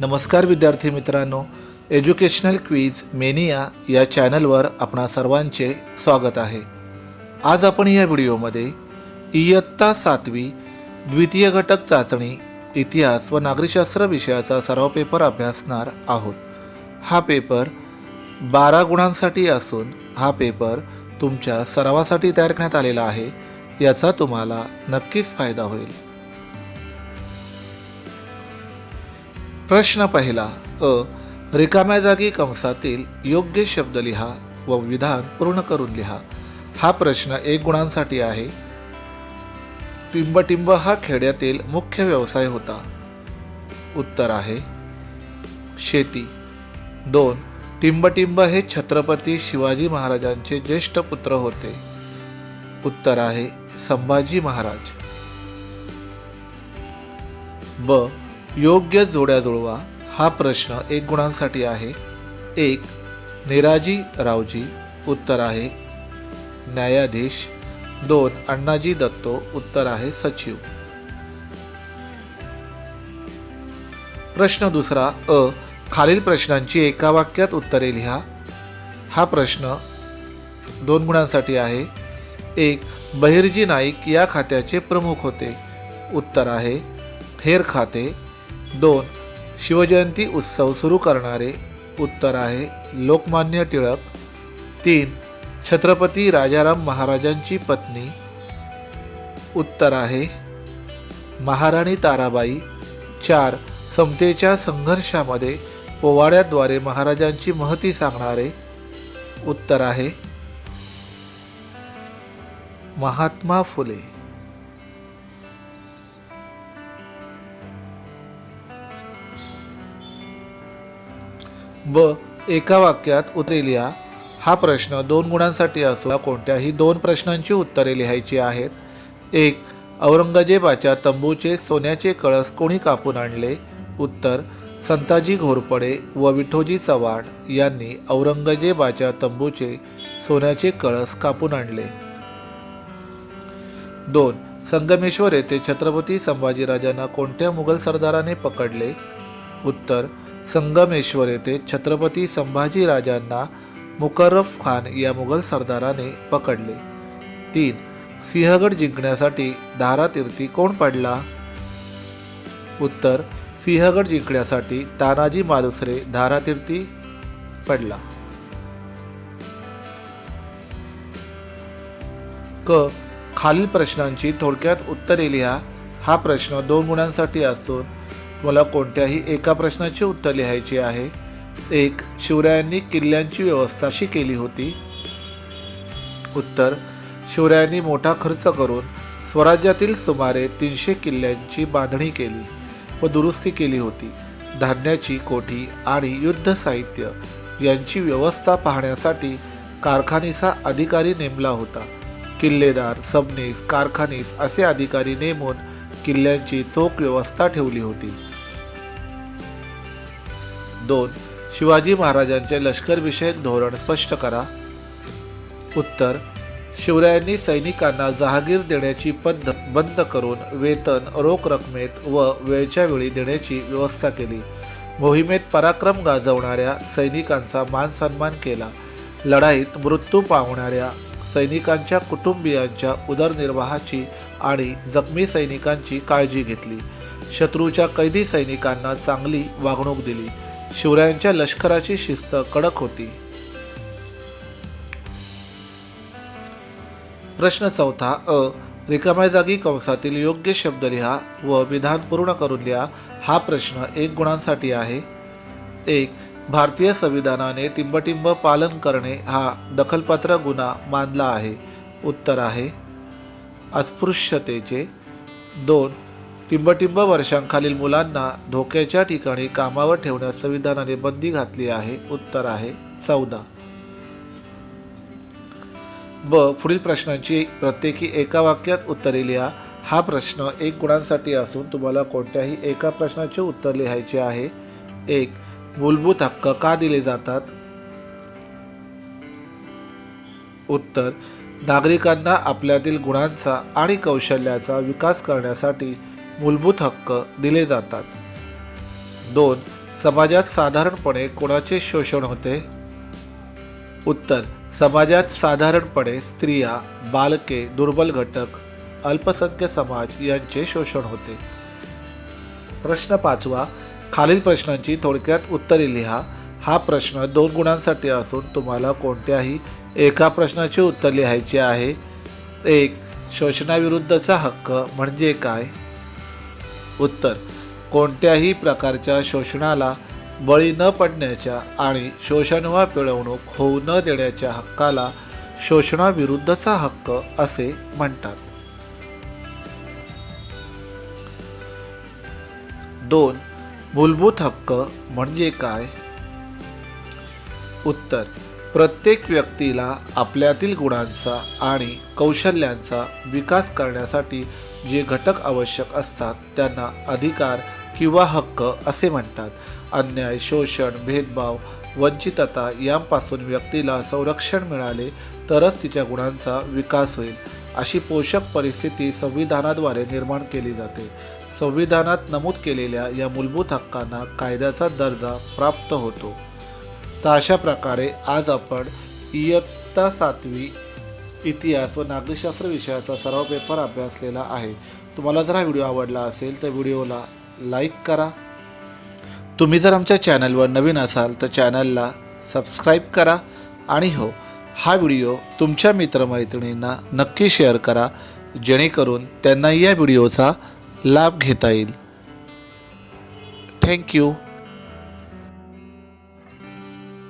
नमस्कार विद्यार्थी मित्रांनो एज्युकेशनल क्वीज मेनिया या चॅनलवर आपणा सर्वांचे स्वागत आहे. आज आपण या व्हिडिओमध्ये इयत्ता सातवी द्वितीय घटक चाचणी इतिहास व नागरिकशास्त्र विषयाचा सराव पेपर अभ्यासणार आहोत. हा पेपर बारा गुणांसाठी असून हा पेपर तुमच्या सरावासाठी तयार करण्यात आलेला आहे याचा तुम्हाला नक्कीच फायदा होईल. प्रश्न पहिला अ रिकाम्या जागी कंसातील योग्य शब्द लिहा व विधान पूर्ण करून लिहा. हा प्रश्न एक गुणांसाठी आहे. टिंबटिंब हा खेड्यातील मुख्य व्यवसाय होता. उत्तर आहे शेती. दोन टिंबटिंब हे छत्रपती शिवाजी महाराजांचे ज्येष्ठ पुत्र होते. उत्तर आहे संभाजी महाराज. ब योग्य जोड्या जुळवा. हा प्रश्न एक गुणांसाठी आहे. एक निराजी रावजी उत्तर आहे. न्यायाधीश. दोन अण्णाजी दत्तो उत्तर आहे सचिव. प्रश्न दुसरा अ खालील प्रश्नांची एका वाक्यात उत्तरे लिहा. हा प्रश्न दोन गुणांसाठी आहे. एक बहिर्जी नाईक या खात्याचे प्रमुख होते. उत्तर आहे हेर खाते. दोन शिवजयंती उत्सव सुरू करणारे उत्तर आहे लोकमान्य टिळक. तीन छत्रपती राजाराम महाराजांची पत्नी. उत्तर आहे महाराणी ताराबाई. चार समतेच्या संघर्षामध्ये पोवाड्याद्वारे महाराजांची महती सांगणारे. उत्तर आहे महात्मा फुले. ब एका वाक्यात उत्तरे लिहा. हा प्रश्न दोन गुणांसाठी असून कोणत्याही दोन प्रश्नांची उत्तरे लिहायची आहेत. एक औरंगजेबाच्या तंबूचे सोन्याचे कळस कोणी कापून आणले? उत्तर संताजी घोरपडे व विठोजी चव्हाण यांनी औरंगजेबाच्या तंबूचे सोन्याचे कळस कापून आणले. दोन संगमेश्वर येथे छत्रपती संभाजीराजांना कोणत्या मुघल सरदाराने पकडले? उत्तर संगमेश्वर येथे छत्रपती संभाजीराजांना मुकर्रफ खान या मुघल सरदाराने पकडले. तीन सिंहगड जिंकण्यासाठी धारातीर्थी कोण पडला? उत्तर सिंहगड जिंकण्यासाठी तानाजी मालुसरे धारातीर्थी पडला. क खालील प्रश्नांची थोडक्यात उत्तरे लिहा. हा प्रश्न दोन गुणांसाठी असून मला कोणत्याही एका प्रश्नाची उत्तर लिहायची आहे. एक शिवरायांनी किल्ल्यांची व्यवस्था अशी केली होती. उत्तर शिवरायांनी मोठा खर्च करून स्वराज्यातील सुमारे तीनशे किल्ल्यांची बांधणी केली व दुरुस्ती केली होती. धान्याची कोठी आणि युद्ध साहित्य यांची व्यवस्था पाहण्यासाठी कारखानीचा अधिकारी नेमला होता. किल्लेदार सबनीस कारखानीस असे अधिकारी नेमून किल्ल्यांची चोख व्यवस्था ठेवली होती. दोन शिवाजी महाराजांचे लष्करविषयक धोरण स्पष्ट करा. उत्तर शिवरायांनी सैनिकांना जहागीर देण्याची पद्धत बंद करून वेतन रोख रकमेत व वेळच्या वेळी देण्याची व्यवस्था केली. मोहिमेत पराक्रम गाजवणाऱ्या सैनिकांचा मान सन्मान केला. लढाईत मृत्यू पावणाऱ्या सैनिकांच्या कुटुंबियांच्या उदरनिर्वाहाची आणि जखमी सैनिकांची काळजी घेतली. शत्रूच्या कैदी सैनिकांना चांगली वागणूक दिली. शिवरायांच्या लष्कराची शिस्त कडक होती. प्रश्न चौथा अ रिकाम्या जागी कंसातील योग्य शब्द लिहा व विधान पूर्ण करून लिहा हा प्रश्न एक गुणांसाठी आहे. एक भारतीय संविधानाने टिंबटिंब पालन करणे हा दखलपात्र गुन्हा मानला आहे. उत्तर आहे. अस्पृश्यतेचे. दोन टिंबटिंब वर्षांखालील मुलांना धोक्याच्या ठिकाणी कामावर ठेवण्यास संविधानाने बंदी घातली आहे उत्तर आहे चौदा. ब. पुढील प्रश्नांची प्रत्येकी एका वाक्यात उत्तरे लिहा. हा प्रश्न एक गुणांसाठी असून तुम्हाला कोणत्याही एका प्रश्नाचे उत्तर लिहायचे आहे? एक. मूलभूत हक्क का दिले जातात? उत्तर. नागरिकांना आपल्यातील गुणांचा आणि कौशल्याचा विकास करण्यासाठी मूलभूत हक्क दिले जातात. दोन समाजात साधारणपणे कोणाचे शोषण होते? उत्तर समाजात साधारणपणे स्त्रिया बालके दुर्बल घटक अल्पसंख्य समाज यांचे शोषण होते. प्रश्न पाचवा खालील प्रश्नांची थोडक्यात उत्तरे लिहा. हा प्रश्न दोन गुणांसाठी असून तुम्हाला कोणत्याही एका प्रश्नाचे उत्तर लिहायचे आहे. एक शोषणाविरुद्धचा हक्क म्हणजे काय? उत्तर. कोणत्याही प्रकारच्या शोषणाला बळी न पडण्याच्या आणि शोषण वा पिळवणूक होऊ न देण्याच्या हक्काला शोषणाविरुद्धचा हक्क असे म्हणतात. दोन. मूलभूत हक्क म्हणजे काय? उत्तर. प्रत्येक व्यक्तीला आपल्यातील गुणांचा आणि कौशल्यांचा विकास करण्यासाठी जे घटक आवश्यक असतात त्यांना अधिकार किंवा हक्क असे म्हणतात. अन्याय शोषण भेदभाव वंचितता यांपासून व्यक्तीला संरक्षण मिळाले तरच तिच्या गुणांचा विकास होईल अशी पोषक परिस्थिती संविधानाद्वारे निर्माण केली जाते. संविधानात नमूद केलेल्या या मूलभूत हक्कांना कायद्याचा दर्जा प्राप्त होतो. तर अशा प्रकारे आज आपण इयत्ता सातवी इतिहास व नागरिकशास्त्र विषयाचा सराव पेपर अभ्यासलेला आहे. तुम्हाला जर हा व्हिडिओ आवडला असेल तर व्हिडिओला लाईक करा. तुम्ही जर आमच्या चॅनलवर नवीन असाल तर चॅनलला सबस्क्राईब करा आणि हो हा व्हिडिओ तुमच्या मित्रमैत्रिणींना नक्की शेअर करा जेणेकरून त्यांना या व्हिडिओचा लाभ घेता येईल. थँक्यू